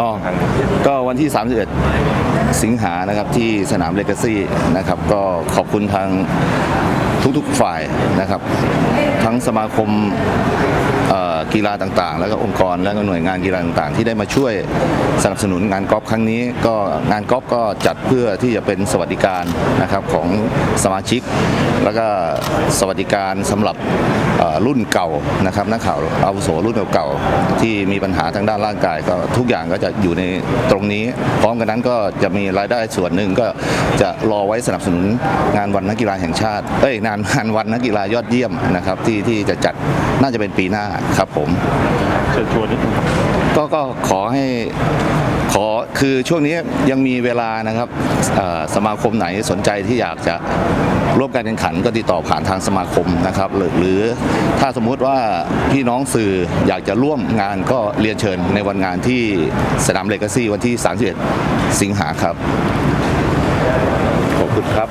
อ๋อก็วันที่ 31 สิงหานะครับที่สนามเลกาซี่นะครับ ก็ขอบคุณทางทุกๆฝ่ายนะครับ ทั้งสมาคมกีฬาต่างๆ แล้วก็องค์กรและก็หน่วยงานกีฬาต่างๆ ที่ได้มาช่วยสนับสนุนงานกอล์ฟครั้งนี้ ก็งานกอล์ฟก็จัดเพื่อที่จะเป็นสวัสดิการนะครับของสมาชิก แล้วก็สวัสดิการสำหรับ รุ่นเก่านะครับนักข่าวอาวุโสรุ่นเก่าๆที่มีปัญหาทางด้านร่างกายก็ทุกอย่างก็จะอยู่ในตรงนี้ พร้อมกันนั้นก็จะมีรายได้ส่วนหนึ่งก็จะรอไว้สนับสนุนงานวันนักกีฬาแห่งชาติเอ้ยงานงานวันนักกีฬายอดเยี่ยมนะครับที่ที่จะจัดน่าจะเป็นปีหน้าครับผมเชิญชวนนิดนึงก็ก็ขอให้ขอคือช่วงนี้ยังมีเวลานะครับสมาคมไหนสนใจที่อยากจะ ร่วมการแข่งขันก็ติดต่อผ่านทางสมาคมนะครับ หรือถ้าสมมุติว่าพี่น้องสื่ออยากจะร่วมงานก็เรียนเชิญในวันงานที่สนามเลกาซี่วันที่ 31 สิงหาครับ ขอบคุณครับ